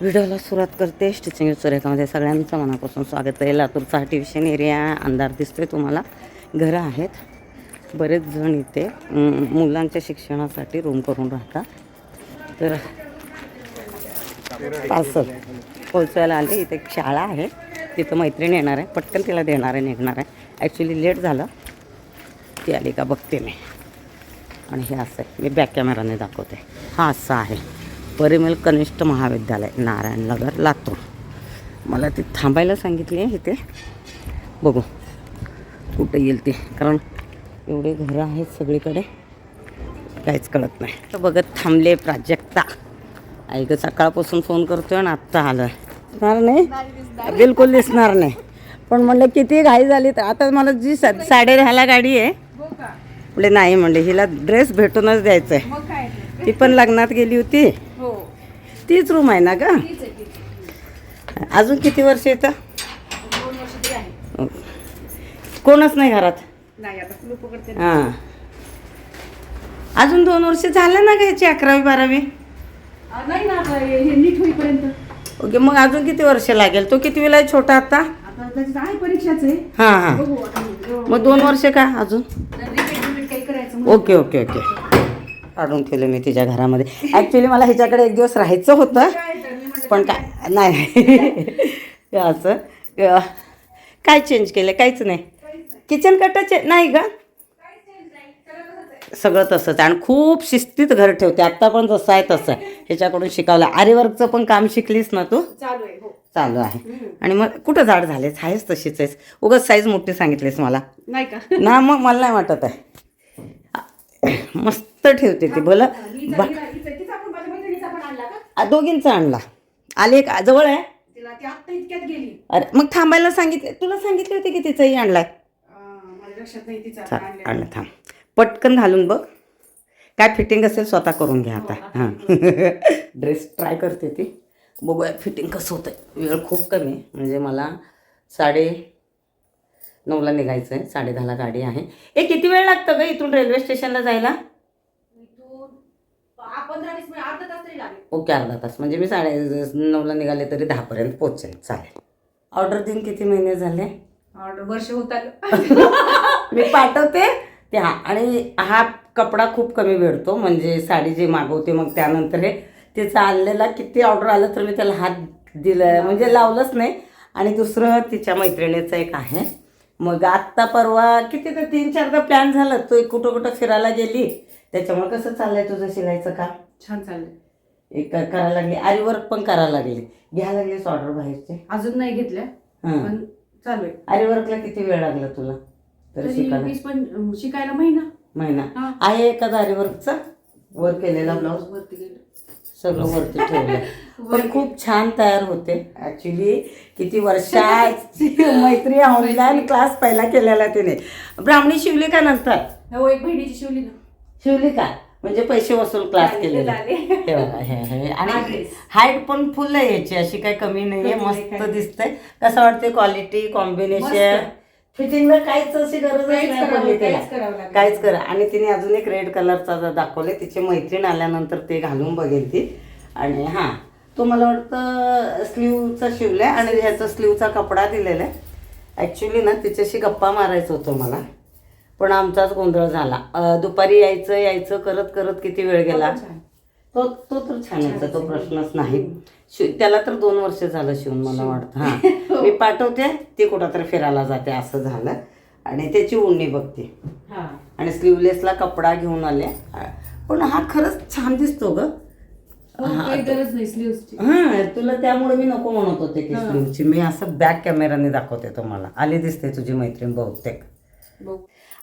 व्हिडिओला सुरुवात करते. स्टिचिंग सुरेखामध्ये सगळ्यांचं मनापासून स्वागत आहे. लातूरचा आर्टिफिशियल एरिया अंधार दिसतोय तुम्हाला. घरं आहेत. बरेच जण इथे मुलांच्या शिक्षणासाठी रूम करून राहतात. तर पार्सल पोचवायला आले. इथे एक शाळा आहे. तिथं मैत्रीण येणार आहे पटकन तिला देणार आहे निघणार आहे. ॲक्च्युली लेट झालं. ती आली का बघते मी. आणि हे असं आहे. मी बॅक कॅमेराने दाखवते. हा असं आहे. परिमल कनिष्ठ महाविद्यालय नारायणनगर लातूर. मला ती थांबायला सांगितली आहे इथे. बघू कुठं येईल ती कारण एवढे घरं आहेत सगळीकडे काहीच कळत नाही. तर बघत थांबले प्राजक्ता. ऐक सकाळपासून फोन करतोय आणि आत्ता आलं आहे दिसणार नाही? बिलकुल दिसणार नाही. पण म्हणलं किती घाई झाली तर आता मला जी सा साडे दहाला गाडी आहे. म्हणले नाही म्हणले हिला ड्रेस भेटूनच द्यायचा आहे ती पण लग्नात गेली होती. तीच रूम आहे ना का अजून किती वर्ष येतं कोणच नाही घरात? हां. अजून दोन वर्ष झालं ना का याची अकरावी बारावी? आ, नाही ना आता हे नीट होईपर्यंत. ओके मग अजून किती वर्ष लागेल? तो किती वेळा छोटा आता? हां हां. मग दोन वर्ष का अजून. Okay okay okay. काढून ठेवलं मी तिच्या घरामध्ये. ॲक्च्युली मला हिच्याकडे एक दिवस राहायचं होतं. पण काय? नाही हे असं. काय चेंज केलं काहीच नाही. किचन कटच नाही का सगळं तसंच आहे. आणि खूप शिस्तीत घर ठेवते. आत्ता पण जसं आहे तसं. आहे ह्याच्याकडून शिकवलं. आरीवर्कचं पण काम शिकलीस ना तू? चालू आहे हो. चालू आहे. आणि मग कुठं झाड झालेस? आहेस तशीच आहेस. उगाच साईज मोठी सांगितलीस मला. नाही का? ना मग मला नाही वाटत आहे. मस्त ठेवते ती. बोला. आणला का? दोघींचा आणला. आले का जवळ आहे? अरे मग थांबायला सांगितले तुला सांगितले होते की तिचंही आणलाय? आ, चाल. आणलं थांब. पटकन घालून बघ. काय फिटिंग असेल स्वतः करून घ्या आता. हां ड्रेस ट्राय करते ती. बघूया फिटिंग कसं होतं वेळ खूप कमी आहे. म्हणजे मला साडे नऊला निघायचं आहे साडे दहाला गाडी आहे. ए किती वेळ लागतं ग इथून रेल्वे स्टेशनला जायला इथून आ, पंधरा वीस मिनिट अर्धा तास तरी लागेल ओके अर्धा तास. म्हणजे मी साडे नऊला निघाले तरी दहापर्यंत पोचेल. चालेल. ऑर्डर देऊन किती महिने झाले? ऑर्डर वर्ष होत आलं. मी पाठवते. ते हा आणि हा कपडा खूप कमी भेटतो म्हणजे साडी जी मागवते मग त्यानंतर हे तिचं आणलेला किती ऑर्डर आलं तर मी त्याला हात दिला म्हणजे लावलंच नाही. आणि दुसरं तिच्या मैत्रिणीचं एक आहे. मग आत्ता परवा किती तर तीन चारदा प्लॅन झालं. तो कुठं कुठं फिरायला गेली? त्याच्यामुळे कसं चाललंय तुझं शिलायचं काम? छान चाललंय. एक करायला लागली. आरीवर्क पण करायला लागली. घ्यायला लागलीस ऑर्डर बाहेरचे. अजून नाही घेतल्या हां. पण चालू आहे. आरीवर्कला किती वेळ लागला तुला? तर तरी शिकायला. वीस पण शिकायला महिना. महिना. हा. आहे एखादा आरीवर्कचा वर केलेला ब्लाऊज वरती गेलं सगळं वरती ठेवलं पण खूप छान तयार होते. ऍक्च्युली किती वर्षाची मैत्री ऑनलाईन क्लास पहिला केलेला तिने. ब्राह्मणी शिवली का नंतर? हो एक बहिणीची शिवली ना. शिवली का? म्हणजे पैसे वसूल क्लास केलेला. हे बघा, हे हे. आणि. हाईट पण फुल आहे याची अशी काही कमी नाही, मस्त काही. दिसतंय. कसं वाटते क्वालिटी कॉम्बिनेशन मस्त. फिटिंगला काहीच अशी गरज नाही पडली काहीच करा आणि तिने अजून एक रेड कलरचा दाखवले तिची मैत्रीण आल्यानंतर ते घालून बघेल ती. आणि हां तो मला वाटतं स्लीवचा शिवलाय आणि ह्याचा स्लीवचा कपडा दिलेला आहे ॲक्च्युली ना तिच्याशी गप्पा मारायचं होतं मला. पण आमचाच गोंधळ झाला. दुपारी यायचं यायचं करत करत किती वेळ गेला. तो तो तर छान होता तो प्रश्नच नाही. शिव त्याला तर दोन वर्ष झालं शिवून मला वाटतं. हां. मी पाठवते ती कुठं तर फिरायला जाते असं झालं. आणि त्याची उणणी बघते. हा. आणि स्लीवलेसला कपडा घेऊन आले. पण हा खरंच छान दिसतो ग. हो, हा तुला त्यामुळे मी नको म्हणत होते की स्लीवची मी असं बॅक कॅमेराने दाखवते तुम्हाला. आली दिसते तुझी मैत्रीण बहुतेक.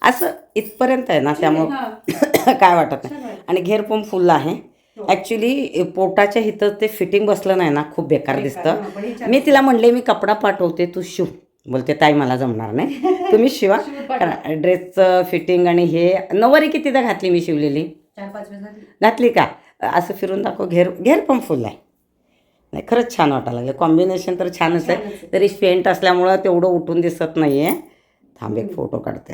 असं इथपर्यंत आहे ना त्यामुळं हा. काय वाटत नाही. आणि घेर पण फुल आहे. ॲक्च्युली पोटाच्या इथं ते फिटिंग बसलं नाही ना खूप बेकार हा, हे दिसतं मी तिला म्हणले मी कपडा पाठवते तू शिव. बोलते ताई मला जमणार नाही. तुम्ही शिवा. कारण ड्रेसचं फिटिंग आणि हे नऊवारी कितीदा घातली मी शिवलेली. घातली. का? असं फिरून दाखव घेर घेर पण फुल आहे. नाही खरंच छान वाटायला लागलं. कॉम्बिनेशन तर छानच आहे. तरी फेंट असल्यामुळं तेवढं उठून दिसत नाही आहे थांब एक फोटो काढते.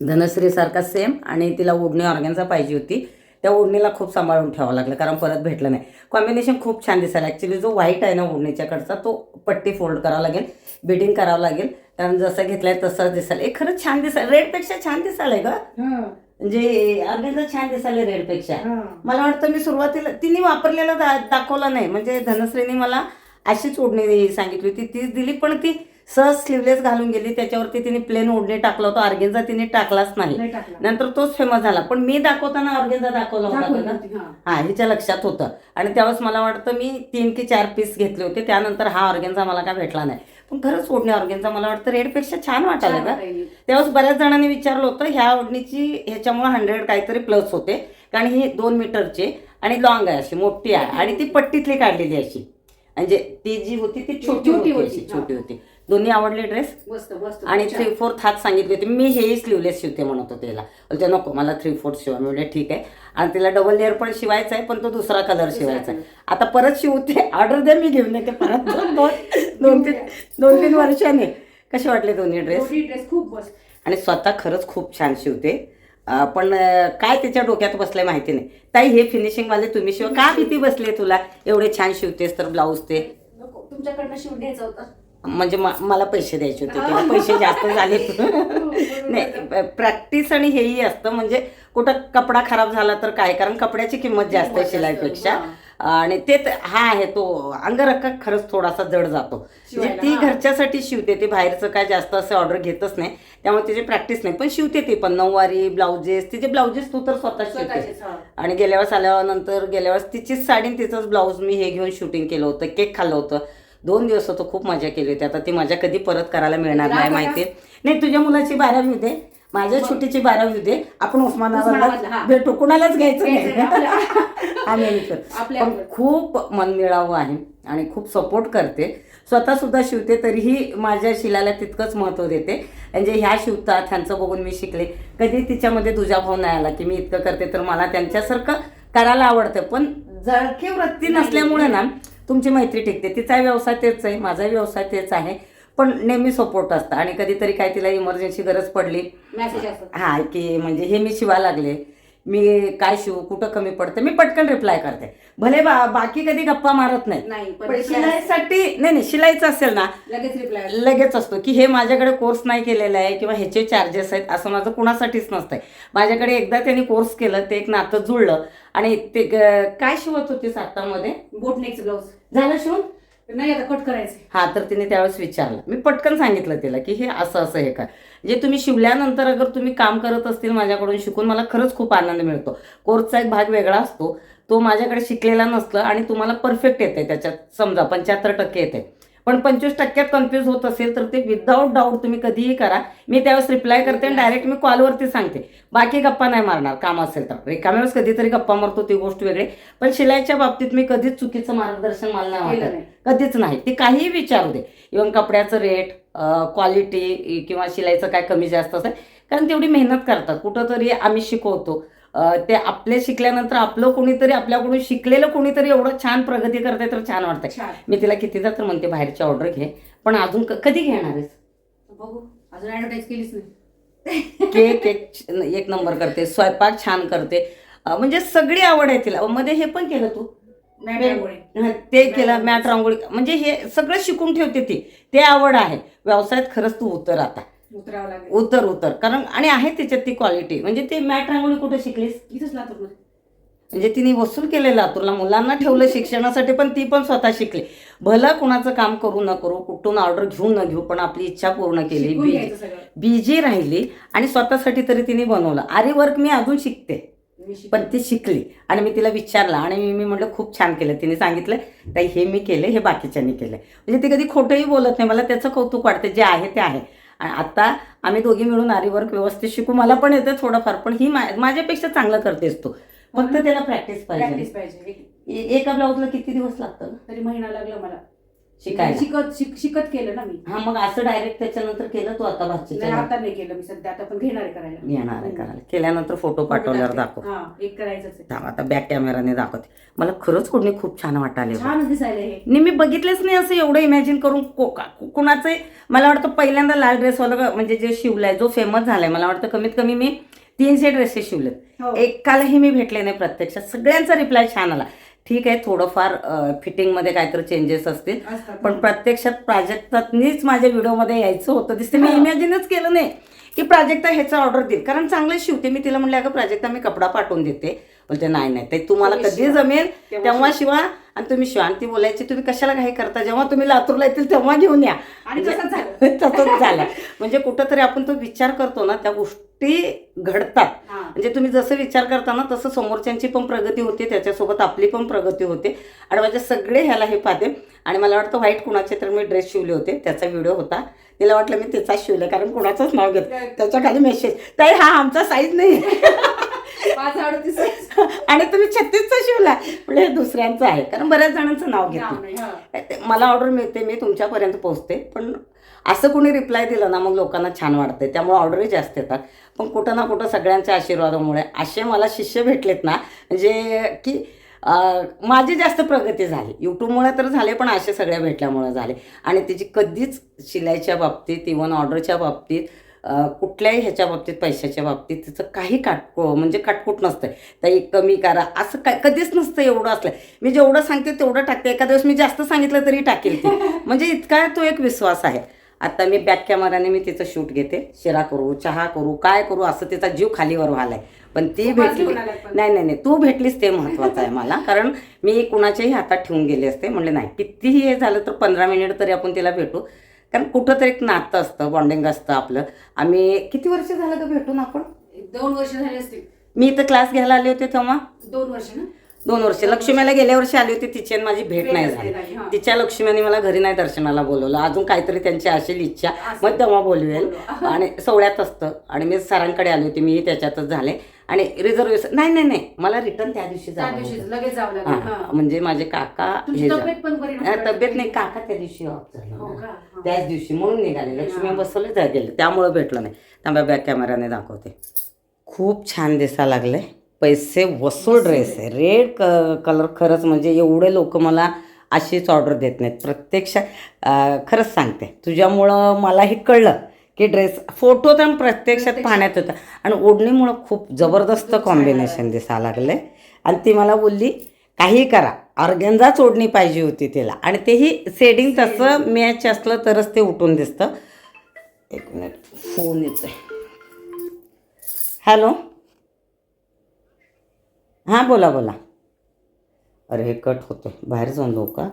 धनश्रीसारखा सेम आणि तिला ओढणी ऑर्गॅनचा पाहिजे होती. त्या ओढणीला खूप सांभाळून ठेवावं लागलं कारण परत भेटलं नाही. कॉम्बिनेशन खूप छान दिसायला. ॲक्च्युली जो व्हाईट आहे ना ओढणीच्याकडचा तो पट्टी फोल्ड करावा लागेल बिडिंग करावं लागेल. कारण जसं घेतलंय तसंच दिसायला. एक खरंच छान दिसायला. रेडपेक्षा छान दिसायलंय का म्हणजे अर्ध्याचं छान दिसायला रेडपेक्षा मला वाटतं मी सुरुवातीला तिने वापरलेला दा दाखवला नाही. म्हणजे धनश्रीने मला अशीच ओढणी सांगितली होती. तीच दिली पण ती सहज स्लीवलेस घालून गेली त्याच्यावरती तिने प्लेन ओढणी टाकला होता. ऑर्गेन्झा तिने टाकलाच नाही. नंतर तोच फेमस झाला. पण मी दाखवताना ऑर्गेन्झा दाखवला होता हा. हा हिच्या लक्षात होतं. आणि त्यावेळेस मला वाटतं मी तीन की चार पीस घेतले होते. त्यानंतर हा ऑर्गेन्झा मला काय भेटला नाही. पण खरंच ओढणी ऑर्गेन्झा मला वाटतं रेडपेक्षा छान वाटायला छान का. त्यावेळेस बऱ्याच जणांनी विचारलं होतं ह्या ओढणीची ह्याच्यामुळे हंड्रेड काहीतरी प्लस होते. कारण ही दोन मीटरची आणि लॉंग आहे अशी मोठी आहे. आणि ती पट्टीतली काढलेली अशी. म्हणजे ती जी होती ती छोटी होती. छोटी होती. दोन्ही आवडले ड्रेस मस्त मस्त. आणि. थ्री फोर्थ हात सांगितले होते. मी हेही स्लीवलेस शिवते म्हणत होते तिला बोलते नको मला थ्री फोर्थ शिवा. मी म्हणले ठीक आहे. आणि तिला डबल लेअर पण शिवायचा आहे पण तो दुसरा कलर शिवायचा आहे. आता परत शिवते ऑर्डर द्या मी घेऊन येते परत. दोन तीन दोन तीन वर्षाने. कसे वाटले दोन्ही ड्रेस ड्रेस खूप मस्त. आणि स्वतः खरंच खूप छान शिवते. पण काय त्याच्या डोक्यात बसलंय माहिती नाही. ताई हे फिनिशिंगवाले तुम्ही शिव. का भीती बसले तुला? एवढे छान शिवतेस तर ब्लाऊज ते. तुमच्याकडनं शिवून घ्यायचं होतं. म्हणजे मला पैसे द्यायचे होते. तिला पैसे जास्त झाले. नाही प्रॅक्टिस आणि हेही असतं. म्हणजे कुठं कपडा खराब झाला तर काय? कारण कपड्याची किंमत जास्त आहे शिलाईपेक्षा. आणि ते हा आहे तो अंगरक्का खरंच थोडासा जड जातो. म्हणजे ती हा. घरच्यासाठी शिवते. ती बाहेरचं काय जास्त असं ऑर्डर घेतच नाही. त्यामुळे तिची प्रॅक्टिस नाही. पण शिवते ती पण. नऊवारी ब्लाउजेस. तिचे ब्लाउजेस तू तर स्वतः शिवते. हा. आणि गेल्या वेळेस आल्यानंतर गेल्या वेळेस तिचीच साडी आणि तिचंच ब्लाऊज मी हे घेऊन शूटिंग केलं होतं. केक खाल्लं होतं. दोन दिवस होतं खूप मजा केली होती. आता ती मजा कधी परत करायला मिळणार नाही? माहिती. नाही तुझ्या मुलाची बारावी होते माझ्या छोटीची बारावी होते आपण उस्मानाबादला. भेटू. कुणालाच घ्यायचं नाही. आम्ही आम्ही खूप मनमिळावं आहे आणि खूप सपोर्ट करते. स्वतः सुद्धा शिवते तरीही माझ्या शिलाला तितकंच महत्त्व देते. म्हणजे ह्या शिवतात ह्यांचं बघून मी शिकले. कधी तिच्यामध्ये दुजाभाव नाही आला की मी इतकं करते तर मला त्यांच्यासारखं करायला आवडतं. पण जळके वृत्ती नसल्यामुळे ना तुमची मैत्री टिकते. तिचा व्यवसाय तेच आहे माझाही व्यवसाय तेच आहे. पण नेहमी सपोर्ट असतं आणि कधीतरी काय तिला इमर्जन्सी गरज पडली. हा की म्हणजे हे मी शिवा लागले. मी काय शिवू कुठं कमी पडते? मी पटकन रिप्लाय करते. भले बा बाकी कधी गप्पा मारत नाही पण शिलाईसाठी नाही नाही शिलाईचं असेल ना लगेच रिप्लाय लगेच असतो की हे माझ्याकडे कोर्स नाही केलेला आहे किंवा ह्याचे चार्जेस आहेत असं माझं कुणासाठीच नसतंय. माझ्याकडे एकदा त्यांनी कोर्स केलं ते एक नातं जुळलं आणि ते काय शिवत होतीस आतामध्ये? बोटनेकचं ब्लाऊज झालं शिवून? नाही आता कट करायचं हा तर तिने त्यावेळेस विचारलं. मी पटकन सांगितलं तिला की हे असं असं हे काय जे तुम्ही शिवल्यानंतर अगर तुम्ही काम करत असतील माझ्याकडून शिकून मला खरंच खूप आनंद मिळतो. कोर्सचा एक भाग वेगळा असतो. तो माझ्याकडे शिकलेला नसलं आणि तुम्हाला परफेक्ट येते त्याच्यात. समजा पंच्याहत्तर टक्के येते पण पंचवीस टक्क्यात कन्फ्यूज होत असेल तर ते विदाऊट डाऊट तुम्ही कधीही करा. मी त्यावेळेस रिप्लाय करते आणि डायरेक्ट मी कॉलवरती सांगते. बाकी गप्पा नाही मारणार काम असेल तर. रिकाम्या वेळेस कधीतरी गप्पा मारतो ती गोष्ट वेगळी. पण शिलाईच्या बाबतीत मी कधीच चुकीचं मार्गदर्शन मला नाही वाटत. कधीच नाही. ती काहीही विचारू दे. इव्हन कपड्याचं रेट क्वालिटी किंवा शिलाईचं काय कमी जास्त असेल. कारण तेवढी मेहनत करतात. कुठंतरी आम्ही शिकवतो. ते आपले शिकल्यानंतर आपलं कोणीतरी आपल्याकडून शिकलेलं कोणीतरी एवढं छान प्रगती करते तर छान वाटतंय. मी तिला कितीदा तर म्हणते बाहेरची ऑर्डर घे. पण अजून कधी घेणार आहेस? बघू. अजून ऍडव्हर्टाईज केलीच नाही. केक एक एक नंबर करते स्वयंपाक छान करते. म्हणजे सगळी आवड आहे तिला. मध्ये हे पण केलं तू? ते केलं मॅट रांगोळी. म्हणजे हे सगळं शिकून ठेवते ती. ते आवड आहे. व्यवसायात खरंच तू उतर आता. उतरावं लागेल. उतर उतर. कारण आणि आहे त्याच्यात ती क्वालिटी म्हणजे ते मॅट रांगोळी कुठे शिकलीस? इथंच लातूरमध्ये. म्हणजे तिने वसूल केलेलं लातूरला. मुलांना ठेवलं शिक्षणासाठी पण ती पण स्वतः शिकली. भलं कुणाचं काम करू न करू कुठून ऑर्डर घेऊ न घेऊ पण आपली इच्छा पूर्ण केली. शिकून बी घ्यायचं सगळं. बिजी राहिली आणि स्वतःसाठी तरी तिने बनवलं. आरी वर्क मी अजून शिकते. मी शिक- पण ती शिकली. आणि मी तिला विचारलं. आणि मी मी म्हटलं खूप छान केलं. तिने सांगितलं ताई हे मी केलं हे बाकीच्यांनी केलं. म्हणजे ती कधी खोटंही बोलत नाही. मला त्याचं कौतुक वाटतं. जे आहे ते आहे. आणि आता आम्ही दोघी मिळून आरीवर्क व्यवस्थित शिकू मला पण येतं थोडंफार पण ही माझ्यापेक्षा चांगलं करतेस तू. फक्त त्याला प्रॅक्टिस पाहिजे. प्रॅक्टिस पाहिजे एका ब्लाऊजला किती दिवस लागतं तरी महिना लागला मला. शिकायला. शिकत शिक- शिकत केलं ना मी. हा मग असं डायरेक्ट त्याच्यानंतर केलं तू आता नाही भाषेच्या आता नाही केलं मी सध्या आता पण घेणार आहे करायला. येणार आहे करायला. केल्यानंतर फोटो पाठवल्यावर दाखव. हा एक करायचंच आहे. थांब आता बॅक कॅमेराने दाखवते. मला खरंच कोणी खूप छान वाटाले छान दिसायला हे. नाही मी बघितलेच नाही असं एवढं इमॅजिन करून को का- कुणाचं मला वाटतं पहिल्यांदा लाल ड्रेसवाला म्हणजे जे शिवलाय जो फेमस झालाय मला वाटतं कमीत कमी मी तीनशे ड्रेसेस शिवलेत. हो. एकालाही मी भेटले नाही प्रत्यक्षात सगळ्यांचा रिप्लाय छान आला. ठीक आहे थोडंफार फिटिंगमध्ये काहीतरी चेंजेस असतील. पण प्रत्यक्षात प्राजक्तातनीच माझ्या व्हिडिओमध्ये यायचं होतं दिसते मी इमॅजिनच केलं नाही की प्राजक्ता ह्याचा ऑर्डर देईल. कारण चांगलं शिवते मी तिला म्हणले अगं प्राजक्ता मी कपडा पाठवून देते. बोलते नाही नाही ते तुम्हाला तुम्ही कधी. जमेल तेव्हा शिवा. आणि तुम्ही शिवा. आणि ती बोलायची तुम्ही कशाला काही करता? जेव्हा तुम्ही लातूरला येतील तेव्हा घेऊन या. आणि म्हणजे- तसंच झालं. तसंच झालं. म्हणजे कुठंतरी आपण तो विचार करतो ना त्या गोष्टी घडतात. हा. म्हणजे तुम्ही जसं विचार करता ना तसं समोरच्यांची पण प्रगती होते त्याच्यासोबत आपली पण प्रगती होते. आणि माझे सगळे ह्याला हे पाहते. आणि मला वाटतं व्हाईट कुणाचे तर मी ड्रेस शिवले होते त्याचा व्हिडिओ होता. तिला वाटलं मी त्याचाच शिवले कारण कुणाचंच नाव घेत त्याच्याखाली मेसेज ताई हा आमचा साईज नाही. आणि तुम्ही छत्तीसचा शिवला. म्हणजे हे दुसऱ्यांचं आहे कारण बऱ्याच जणांचं नाव घेते मला ऑर्डर मिळते मी तुमच्यापर्यंत पोहोचते पण असं कोणी रिप्लाय दिलं ना मग लोकांना छान वाटते त्यामुळे ऑर्डरही जास्त येतात. पण कुठं ना कुठं सगळ्यांच्या आशीर्वादामुळे असे मला शिष्य भेटलेत ना म्हणजे की माझी जास्त प्रगती झाली. यूट्यूबमुळे तर झाले पण असे सगळ्या भेटल्यामुळे झाले. आणि तिची कधीच शिलाईच्या बाबतीत इवन ऑर्डरच्या बाबतीत कुठल्याही ह्याच्या बाबतीत पैशाच्या बाबतीत तिचं काही काटको म्हणजे काटकूट नसतं ताई कमी करा असं काय कधीच नसतं एवढं असलं. मी जेवढं सांगते तेवढं टाकते. एका दिवस मी जास्त सांगितलं तरी टाकेल ती. म्हणजे इतका तो एक विश्वास आहे. आता मी बॅक कॅमेराने मी तिचं शूट घेते. शिरा करू चहा करू काय करू असं तिचा जीव खालीवर व्हायलाय पण ती भेटली. नाही नाही नाही. तू भेटलीस ते महत्वाचं आहे मला. कारण मी कुणाच्याही हातात ठेवून गेले असते. म्हणले नाही कितीही हे झालं तर पंधरा मिनिट तरी आपण तिला भेटू. कारण कुठं तरी एक नातं असतं बॉन्डिंग असतं आपलं. आम्ही किती वर्ष झालं का भेटून आपण? दोन वर्ष झाले असतील. मी इथं क्लास घ्यायला आले होते तेव्हा? दोन वर्ष ना? दोन वर्ष. लक्ष्मीला गेल्या वर्षी आली होती तिची आणि माझी भेट नाही झाली. तिच्या लक्ष्मीने मला घरी नाही दर्शनाला बोलवलं. अजून काहीतरी त्यांची असेल इच्छा. मग तेव्हा बोलवेल. बोलवा. आणि सोहळ्यात असतं. आणि मी सरांकडे आली होती. मी त्याच्यातच झाले. आणि रिझर्वेशन नाही नाही नाही. मला रिटर्न त्या दिवशी जावं हां. म्हणजे माझे काका हे तब्येत नाही. काका त्या दिवशी ऑफ झाले हो. त्याच दिवशी म्हणून निघाले. लक्ष्मी. बसवले गेले. त्यामुळं भेटलं नाही. त्यामुळे बॅक कॅमेराने दाखवते. खूप छान दिसा लागले पैसे वसूल ड्रेस आहे. रेड क कलर खरंच म्हणजे एवढे लोक मला अशीच ऑर्डर देत नाहीत. प्रत्यक्षात अं, खरंच सांगते. तुझ्यामुळं मलाही कळलं की ड्रेस फोटो तर प्रत्यक्षात पाहण्यात होता. आणि ओढणीमुळं खूप जबरदस्त कॉम्बिनेशन दिसा लागले आणि ती मला बोलली काही करा. ऑर्गेन्झाच ओढणी पाहिजे होती तिला. आणि तेही सेडिंग तसं मॅच असलं तरच ते उठून दिसतं. एक मिनिट फोन येतोय. हॅलो हां बोला बोला. अरे हे कट होतं बाहेर जाऊन जाऊ का.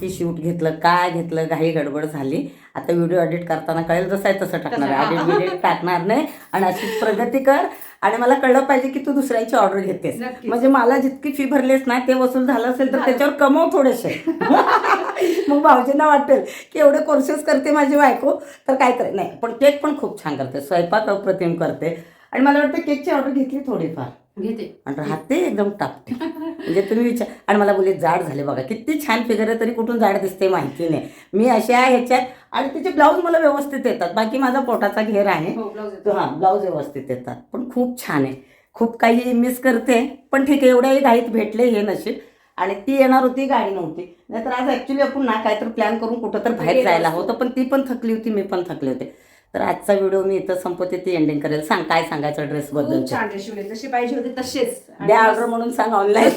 ती शूट घेतलं काय घेतलं काही गडबड झाली. आता व्हिडिओ एडिट करताना कळेल जसं आहे तसं टाकणार. आहे. एडिट बिडिट टाकणार नाही. आणि अशीच प्रगती कर. आणि मला कळलं पाहिजे की तू दुसऱ्याची ऑर्डर घेतेस. म्हणजे मला जितकी फी भरलीस ना ते वसूल झालं असेल तर त्याच्यावर कमव थोडेसे. मग भाऊजींना वाटेल की एवढे कोर्सेस करते माझी बायको तर काय करे? नाही पण केक पण खूप छान करते. स्वयंपाक अप्रतिम करते. आणि मला वाटतं केकची ऑर्डर घेतली थोडीफार. घेते. आणि राहते एकदम टाकते म्हणजे तुम्ही विचार आणि मला बोलले जाड झाले बघा किती छान फिगर आहे तरी कुठून जाड दिसते माहिती नाही. मी अशा ह्याच्यात आणि तिचे ब्लाऊज मला व्यवस्थित येतात. बाकी माझा पोटाचा घेर आहे. हो ब्लाऊज हां ब्लाऊज व्यवस्थित येतात. पण खूप छान आहे. खूप काही मिस करते पण ठीक आहे एवढ्याही घाईत भेटले हे नशीब. आणि ती येणार होती गाडी नव्हती. नाहीतर आज ॲक्च्युली आपण ना काहीतरी प्लॅन करून कुठं तर बाहेर जायला. होतं पण ती पण थकली होती मी पण थकले होते. तर आजचा व्हिडिओ मी इथं संपवते ती एंडिंग करेल. सांग काय सांगायचं खूप ड्रेसबद्दल छान ड्रेस शिवले जसे पाहिजे होते तसेच द्या ऑर्डर म्हणून सांग ऑनलाईन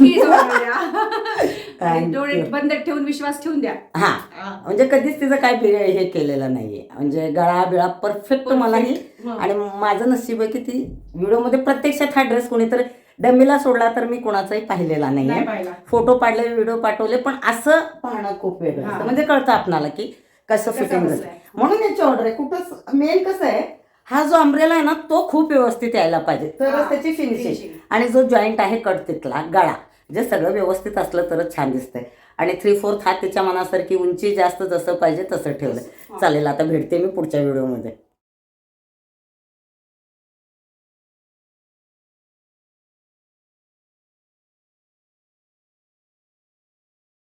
डोळे. बंद ठेवून विश्वास ठेवून द्या. हा. म्हणजे कधीच तिचं काय हे केलेलं नाहीये. म्हणजे गळा बिळा परफेक्ट. मलाही. हं. आणि माझं नशीब आहे की ती व्हिडिओमध्ये प्रत्यक्षात हा ड्रेस कोणीतरी डमीला सोडला तर मी कोणाचाही पाहिलेला नाही नाहीये फोटो पाडले व्हिडिओ पाठवले पण असं पाहणं खूप वेगळं म्हणजे कळतं आपणाला की कसं फिटिंग. म्हणून याची ऑर्डर आहे. कुठंच मेन कसं आहे हा जो अम्ब्रेला आहे ना तो खूप व्यवस्थित यायला पाहिजे. हा, तरच त्याची फिनिशिंग. आणि जो जॉईंट आहे कट तिथला गळा जे सगळं व्यवस्थित असलं तरच छान दिसतंय. आणि थ्री फोर्थ हात तिच्या मनासारखी उंची जास्त जसं पाहिजे तसं ठेवलं चालेल आता भेटते मी पुढच्या व्हिडिओमध्ये